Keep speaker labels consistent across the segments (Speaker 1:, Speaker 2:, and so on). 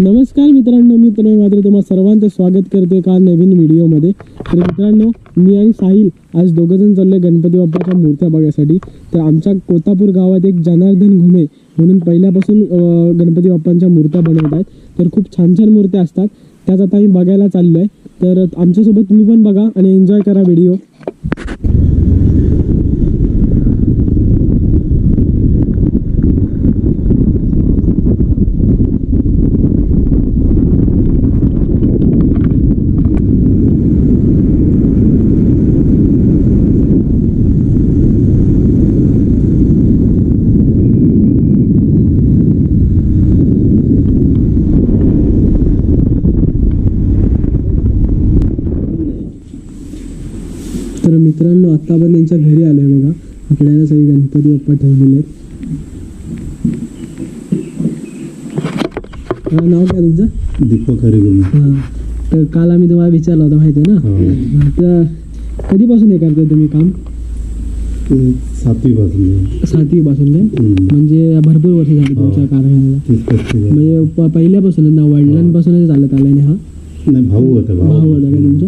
Speaker 1: नमस्कार मित्रांनो मी तुम्ही मात्र तुम्हा सर्वांचं स्वागत करते का नवीन व्हिडिओमध्ये. तर मित्रांनो मी आणि साहिल आज दोघंजण चाललोय गणपती बाप्पाच्या मूर्त्या बघायसाठी. तर आमच्या कोतापूर गावात एक जनार्दन घुमे म्हणून पहिल्यापासून गणपती बाप्पांच्या मूर्त्या बनवत आहेत तर खूप छान छान मूर्त्या असतात. त्याच आता आम्ही बघायला चाललो आहे तर आमच्यासोबत तुम्ही पण बघा आणि एन्जॉय करा व्हिडिओ. तर मित्रांनो आता आपण त्यांच्या घरी आलोय बघा. इकडे सगळे गणपती बाप्पा ठेवलेले आहेत. नाव काय तुमचं?
Speaker 2: दीपक हरिगुण
Speaker 1: हां. तर काल आम्ही तुम्हाला विचारलं होतं माहिती आहे ना? हां, तर कधीपासून हे करताय तुम्ही काम?
Speaker 2: सातवी पासून
Speaker 1: सातवी पासून काय म्हणजे भरपूर वर्ष झाली तुमच्या
Speaker 2: हो.
Speaker 1: कारखान्याला
Speaker 2: पस्तीस आहे.
Speaker 1: म्हणजे पहिल्यापासूनच ना वडिलांपासूनच चालत आलाय ना हा?
Speaker 2: नाही भाऊ होता
Speaker 1: भाऊ. होता का तुमचा?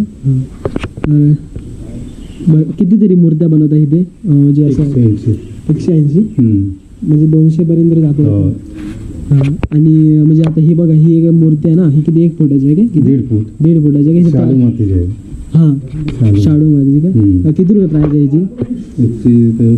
Speaker 1: बरं कितीतरी मूर्त्या बनवता इथे अं, म्हणजे असं
Speaker 2: एकशे ऐंशी.
Speaker 1: म्हणजे दोनशे पर्यंत जातो
Speaker 2: हो.
Speaker 1: आणि म्हणजे आता ही बघा ही एक मूर्ती आहे ना ही किती एक फुटाची आहे किती?
Speaker 2: दीड फूट.
Speaker 1: दीड फुटाची आहे
Speaker 2: शाडू
Speaker 1: का
Speaker 2: मातीचे आहे.
Speaker 1: हां
Speaker 2: शाडू
Speaker 1: शाडू मातीची का?
Speaker 2: हम्म.
Speaker 1: अं, किती रुपये प्राईस आहे याची?
Speaker 2: एकशे ते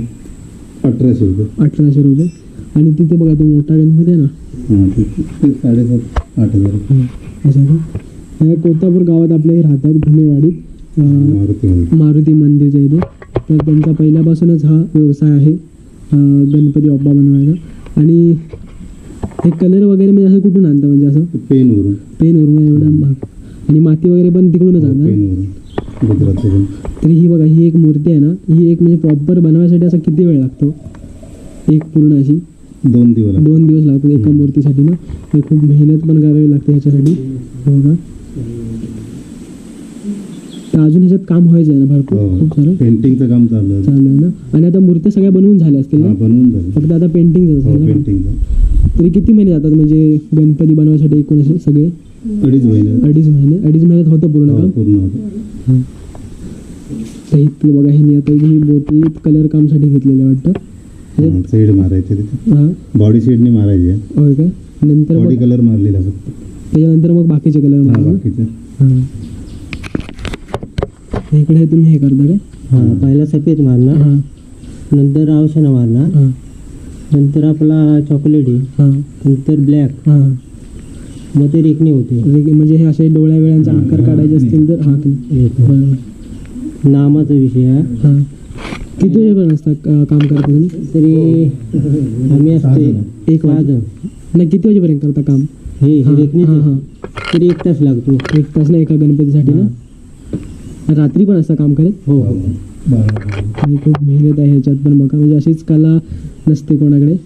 Speaker 2: अठराशे रुपये.
Speaker 1: अठराशे रुपये. आणि तिथे बघा तो मोठा गणपती आहे ना?
Speaker 2: हां ते ते साडेसात आठ हजार
Speaker 1: हां असं का? कोतापूर गावात आपल्या हे राहतात घुमेवाडीत.
Speaker 2: मारुती मंदिर.
Speaker 1: मंदिरच्या इथे तर त्यांचा पहिल्यापासूनच हा व्यवसाय आहे गणपती बाप्पा बनवायचा आणि हे कलर वगैरे म्हणजे असं कुठून आणतं म्हणजे असं?
Speaker 2: पेनवरून
Speaker 1: पेनवरून एवढा आणि माती वगैरे पण तिकडूनच आणतं ना?
Speaker 2: पेनवरून गुजरातवरून
Speaker 1: तर ही बघा ही एक मूर्ती आहे ना ही एक म्हणजे प्रॉपर बनवायसाठी असा किती वेळ लागतो? एक पूर्ण अशी?
Speaker 2: दोन दिवस.
Speaker 1: दोन दिवस लागतात एका मूर्तीसाठी ना? तर खूप मेहनत पण करावी लागते ह्याच्यासाठी. हे बघा तर अजून ह्याच्यात काम व्हायचं आहे ना भरपूर खूप सारं.
Speaker 2: हो. पेंटिंगचं काम चालू आहे.
Speaker 1: चालू आहे ना? आणि आता मूर्त्या सगळ्या बनवून झाल्या असतील
Speaker 2: हा,
Speaker 1: ना
Speaker 2: बनवून झालं
Speaker 1: फक्त आता पेंटिंग
Speaker 2: हो पेंटिंगचं
Speaker 1: तरी किती महिने जातात? म्हणजे गणपती बनवायसाठी एकूण असे सगळे?
Speaker 2: अडीच महिने.
Speaker 1: अडीच महिने. अडीच महिन्यात होतं पूर्ण
Speaker 2: हो,
Speaker 1: काम?
Speaker 2: पूर्ण होतं.
Speaker 1: तर इथलं बघा ह्यांनी आता ही मूर्ती कलर कामसाठी घेतलेलं वाटतं.
Speaker 2: हां, शेड मारायचे तिथे.
Speaker 1: हा.
Speaker 2: बॉडी शेडने मारायची.
Speaker 1: होय काय नंतर
Speaker 2: बॉडी
Speaker 1: मग
Speaker 2: कलर मारलेला फक्त.
Speaker 1: त्याच्यानंतर मग बाकीचे कलर
Speaker 2: हा,
Speaker 1: मारणार
Speaker 2: बाकीचे.
Speaker 1: हां. इकडे तुम्ही हे करता काय
Speaker 3: हा. पहिला सफेद मारणार.
Speaker 1: हां.
Speaker 3: नंतर आवशाना मारणार.
Speaker 1: हां.
Speaker 3: नंतर आपला चॉकलेटी
Speaker 1: हां.
Speaker 3: नंतर ब्लॅक
Speaker 1: हां.
Speaker 3: मग ते रेखणी होते.
Speaker 1: वेग- म्हणजे हे असे डोळ्या वेळांचा आकार काढायचे असतील तर हां की बरोबर.
Speaker 3: नामाचा विषय आहे.
Speaker 1: हां. किती वेळेपर्यंत असतात का- काम करता तुम्ही?
Speaker 3: तरी आम्ही असते
Speaker 1: एक
Speaker 3: सहा
Speaker 1: वाज
Speaker 3: जण.
Speaker 1: नाही किती वाजेपर्यंत करता काम?
Speaker 3: हे हे
Speaker 1: हां,
Speaker 3: रेखणीच.
Speaker 1: हां. हां.
Speaker 3: तरी एक तास लागतो.
Speaker 1: एक तास ना एका गणपतीसाठी ना? रात्री पण असं काम करेल?
Speaker 3: हो हो.
Speaker 1: आणि खूप मेहनत आहे ह्याच्यात पण बघा म्हणजे अशीच कला नसते कोणाकडे.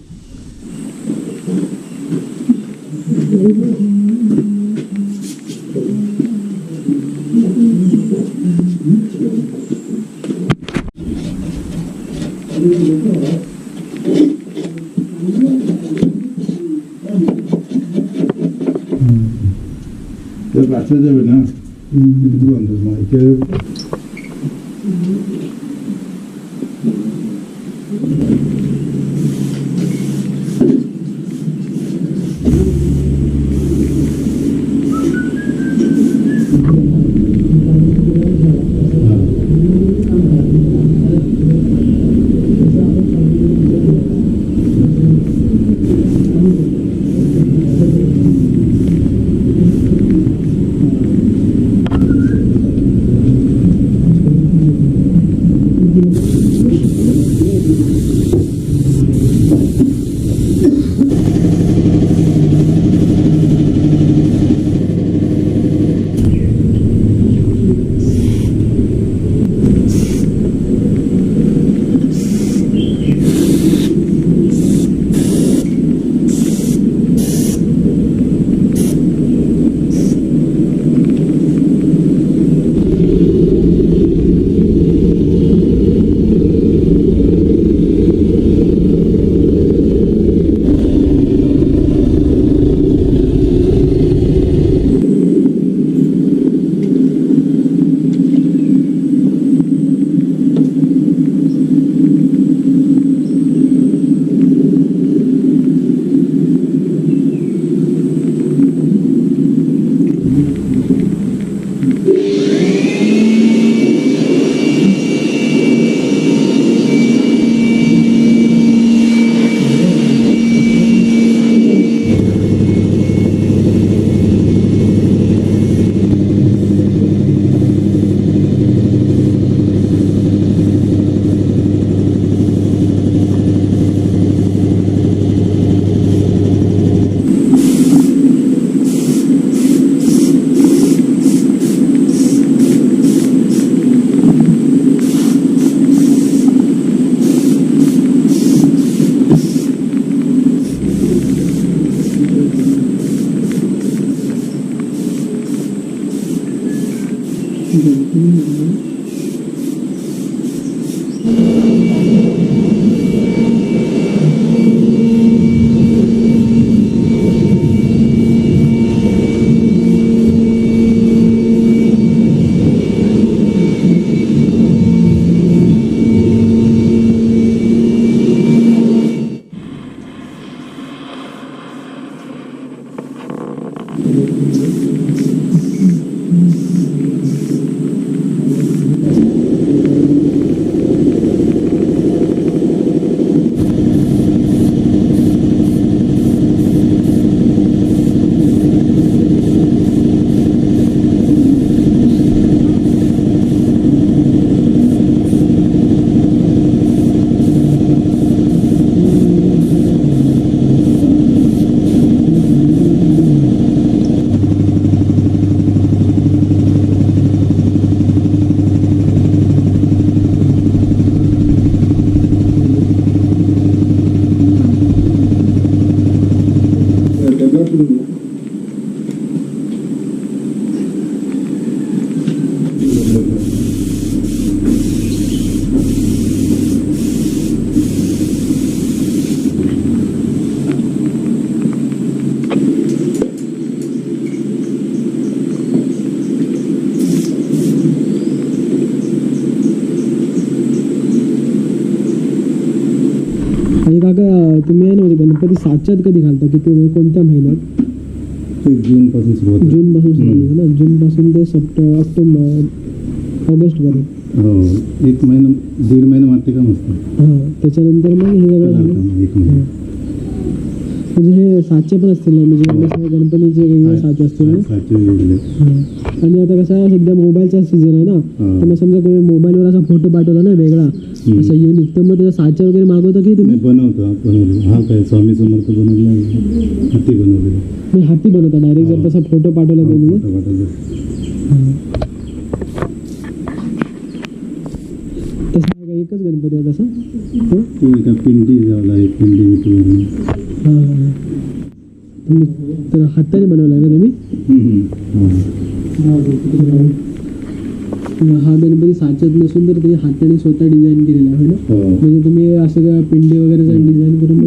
Speaker 2: ते काचेचं आहे ना Duendes, Michael. Mm -hmm. इथे
Speaker 1: आणि काका तुम्ही आहे ना म्हणजे सातच्यात कधी घालता किती म्हणजे कोणत्या महिन्यात?
Speaker 2: जून पासून सुरुवात आहे.
Speaker 1: जून पासून सुरू होतं ना? जून पासून ते सप्टेंबर ऑक्टोबर ऑगस्ट पर्यंत
Speaker 2: हो एक महिना दीड महिना मागते का मस्त?
Speaker 1: हां त्याच्यानंतर मग हे सगळं झालं.
Speaker 2: एक महिना.
Speaker 1: म्हणजे हे सातशे पण असतील ना? म्हणजे सगळे गणपतीचे वेगवेगळे सातशे असतील ना?
Speaker 2: सातशे वेगळे
Speaker 1: हां. आणि आता कसं आहे, सध्या मोबाईलचा सीझन आहे ना?
Speaker 2: हां.
Speaker 1: तर मग समजा कोणी मोबाईलवर असा फोटो पाठवला ना वेगळा. असा युनिक तर मग त्याचा सातशे वगैरे मागवता की तुम्ही
Speaker 2: नाही बनवतो बनवलं हा काय स्वामी समर्थ बनवलं हाती बनवलेलं
Speaker 1: मी हाती बनवता डायरेक्ट जर तसा फोटो पाठवला
Speaker 2: हो,
Speaker 1: तुम्ही
Speaker 2: फोटो पाठवलं.
Speaker 1: तसा आहे का एकच गणपती आहे तसा? तो
Speaker 2: एका पिंडी लावला आहे पिंडी म्हणून.
Speaker 1: हां हां, हां. तुम्ही तर हाताने बनवला का तुम्ही
Speaker 2: हम्म.
Speaker 1: हा गणपती साच्यात नसून तर तुम्ही हाताने स्वतः डिझाईन केलेला आहे ना?
Speaker 2: हो.
Speaker 1: म्हणजे तुम्ही असं का पिंडी वगैरे डिझाईन करून.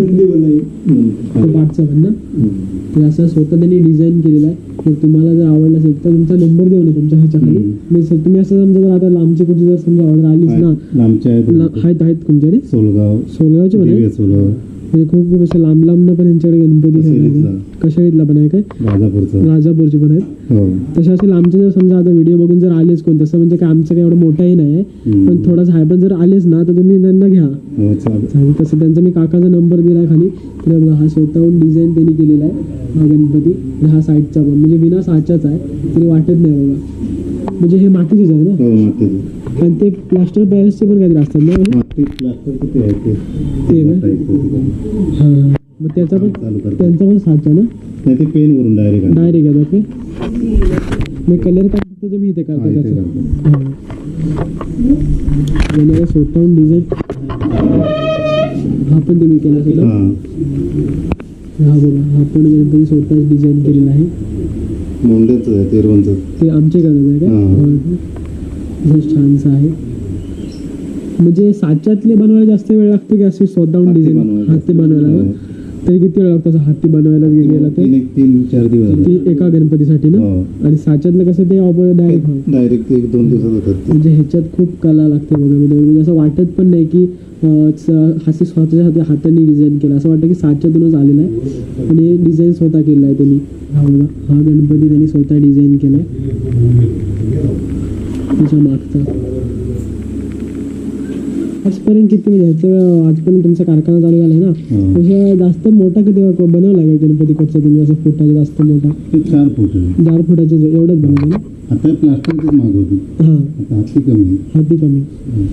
Speaker 1: पाठचा
Speaker 2: हम्म.
Speaker 1: तर असं स्वतः त्यांनी डिझाईन केलेला आहे. तर तुम्हाला जर आवडलं असेल तर तुमचा नंबर देऊ ना तुमच्या ह्याच्या खाली. म्हणजे तुम्ही असं समजा जर आता लांबची कुठची जर समजा ऑर्डर आलीच ना
Speaker 2: लांबच्या आहेत.
Speaker 1: आहेत तुमच्याकडे?
Speaker 2: सोलगाव.
Speaker 1: सोलगावचे
Speaker 2: दिव्या सोलगाव.
Speaker 1: म्हणजे खूप खूप असं लांब लांबनं पण यांच्याकडे गणपती
Speaker 2: कशेळीतला.
Speaker 1: पण आहे काय?
Speaker 2: राजापूरचा.
Speaker 1: पण आहेत.
Speaker 2: हो.
Speaker 1: तसे असे लांबचे जर समजा आता व्हिडिओ बघून जर आलेच कोण तसं म्हणजे काय आमचं काय एवढं मोठाही नाही. पण थोडासा आहे पण जर आलेच ना तर तुम्ही त्यांना घ्या.
Speaker 2: हो
Speaker 1: तसं त्यांचा मी काकाचा नंबर दिला खाली. तर बघा हा स्वतःहून डिझाईन त्यांनी केलेला आहे. हा गणपती. हा साईडचा पण. म्हणजे बिना साच्याच आहे. तरी वाटत नाही बघा. म्हणजे हे मातीचेच आहे ना?
Speaker 2: हो
Speaker 1: आणि ते प्लास्टर पॅरिसचे पण काहीतरी असतात ना?
Speaker 2: माती प्लास्टर किती आहे ते
Speaker 1: ते. ना? हां. मग त्याचा पण
Speaker 2: चालू
Speaker 1: त्यांचा पण साचा ना?
Speaker 2: नाही ते पेन वरून डायरेक्ट
Speaker 1: डायरेक्ट आहे ते? मी कलर का फक्त तुम्ही इथे करता त्याचा. हां. आता स्वतःहून डिझाईन हा पण तुम्ही केला
Speaker 2: हा.
Speaker 1: बघा हा पण गणपती स्वतःच डिझाईन केलेला आहे.
Speaker 2: मोंड्याचं आहे तेरवंचं
Speaker 1: ते आमचे करत आहे का?
Speaker 2: हां.
Speaker 1: छानसं आहे. म्हणजे साच्यातले बनवायला जास्त वेळ लागतो की असे स्वतःहून डिझाईन. हाती बनवायला
Speaker 2: हो.
Speaker 1: तरी किती वेळ लागतो? हाती बनवायला गेला तर?
Speaker 2: तीन चार दिवस
Speaker 1: एका गणपतीसाठी ना?
Speaker 2: हो.
Speaker 1: आणि साच्यातलं कसं ते डायरेक्ट
Speaker 2: डायरेक्ट एक दोन दिवसात होतात.
Speaker 1: म्हणजे ह्याच्यात खूप कला लागते बघा. म्हणजे म्हणजे असं वाटत पण नाही की अं, स- हाती स्वतःच्या हाती हाताने डिझाईन केलं. असं वाटतं की साच्यातूनच आलेलं आहे. आणि डिझाईन स्वतः केलं आहे त्यांनी. हा बघा. हा गणपती त्यांनी स्वतः डिझाईन केला आहे तुमच्या मागचा. आजपर्यंत किती घ्यायचं आजपर्यंत तुमचा कारखाना चालू झालाय ना? तसं जास्त मोठा कधी बनवला गणपती कोटचा तुम्ही? असं फुटाचा जास्त मोठा?
Speaker 2: चार फुट
Speaker 1: चार फुटाचा एवढंच बनवलं ना?
Speaker 2: आता प्लास्टिकच मागवतो
Speaker 1: हां.
Speaker 2: हाती कमी
Speaker 1: हाती कमी. हो.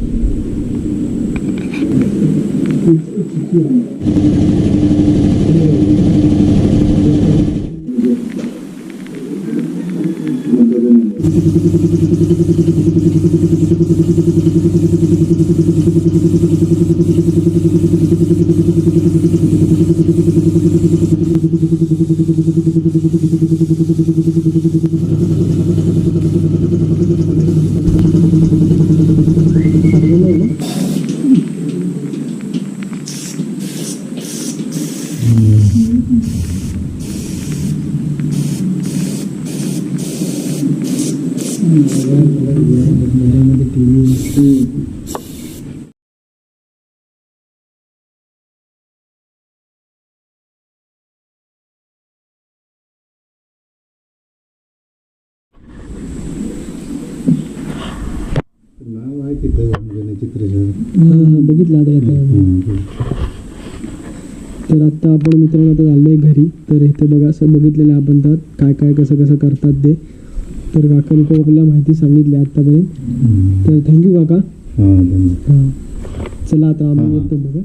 Speaker 1: Mm-hmm.
Speaker 2: नाव आहे तिथं चित्रशाळा
Speaker 1: हा, बघितलं आता येतं. तर आता आपण मित्रांनो आता चाललोय घरी तर इथे बघा असं बघितलेलं आपण तर काय काय कसं कसं करतात ते तर काकांनी आपल्याला माहिती सांगितली आतापर्यंत तर थँक्यू काका.
Speaker 2: हां
Speaker 1: चला आता आम्ही. येतो बघा.